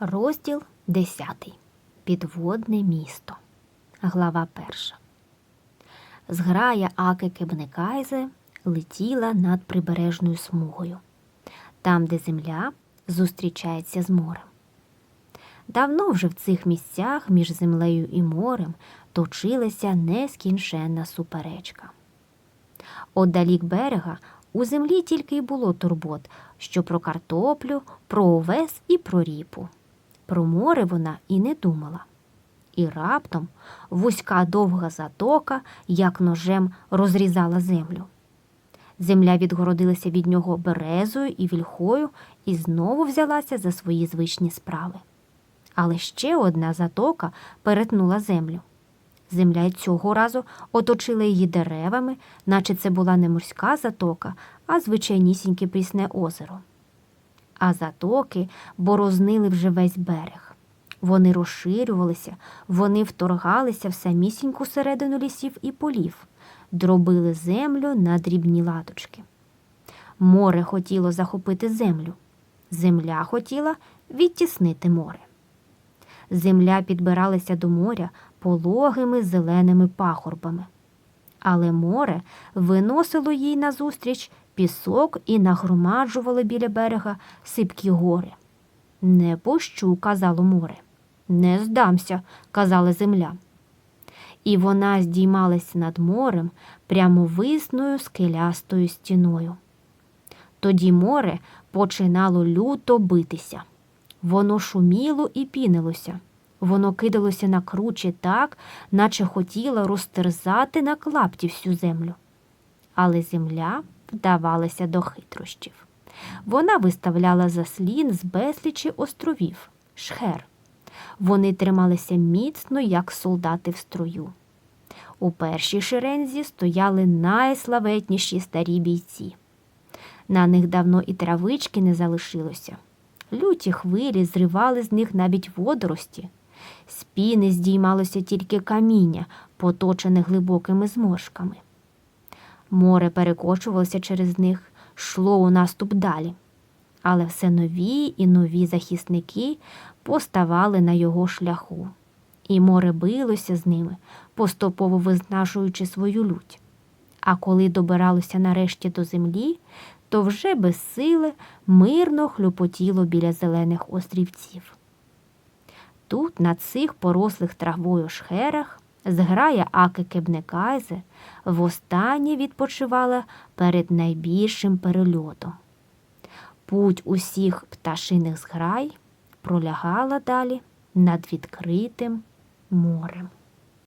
Розділ 10. Підводне місто. Глава 1. Зграя Аки Кебнекайзе летіла над прибережною смугою, там, де земля зустрічається з морем. Давно вже в цих місцях між землею і морем точилася нескінченна суперечка. Отдалік берега у землі тільки й було турбот, що про картоплю, про овес і про ріпу. Про море вона і не думала. І раптом вузька довга затока, як ножем, розрізала землю. Земля відгородилася від нього березою і вільхою і знову взялася за свої звичні справи. Але ще одна затока перетнула землю. Земля й цього разу оточила її деревами, наче це була не морська затока, а звичайнісіньке прісне озеро. А затоки борознили вже весь берег. Вони розширювалися, вони вторгалися в самісіньку середину лісів і полів, дробили землю на дрібні латочки. Море хотіло захопити землю, земля хотіла відтіснити море. Земля підбиралася до моря пологими зеленими пахорбами. Але море виносило їй назустріч пісок і нагромаджувало біля берега сипкі гори. Не пущу, казало море. Не здамся, казала земля. І вона здіймалася над морем прямовисною скелястою стіною. Тоді море починало люто битися. Воно шуміло і пінилося. Воно кидалося на кручі так, наче хотіло розтерзати на клапті всю землю. Але земля вдавалася до хитрощів. Вона виставляла заслін з безлічі островів, шхер. Вони трималися міцно, як солдати в строю. У першій шерензі стояли найславетніші старі бійці. На них давно і травички не залишилося. Люті хвилі зривали з них навіть водорості. З піни здіймалося тільки каміння, поточене глибокими зморшками. Море перекочувалося через них, йшло у наступ далі. Але все нові і нові захисники поставали на його шляху, і море билося з ними, поступово визнашуючи свою лють. А коли добиралося нарешті до землі, то вже без сили мирно хлюпотіло біля зелених острівців. Тут, на цих порослих травою шхерах, зграя Аки Кебнекайзе востаннє відпочивала перед найбільшим перельотом. Путь усіх пташиних зграй пролягала далі над відкритим морем.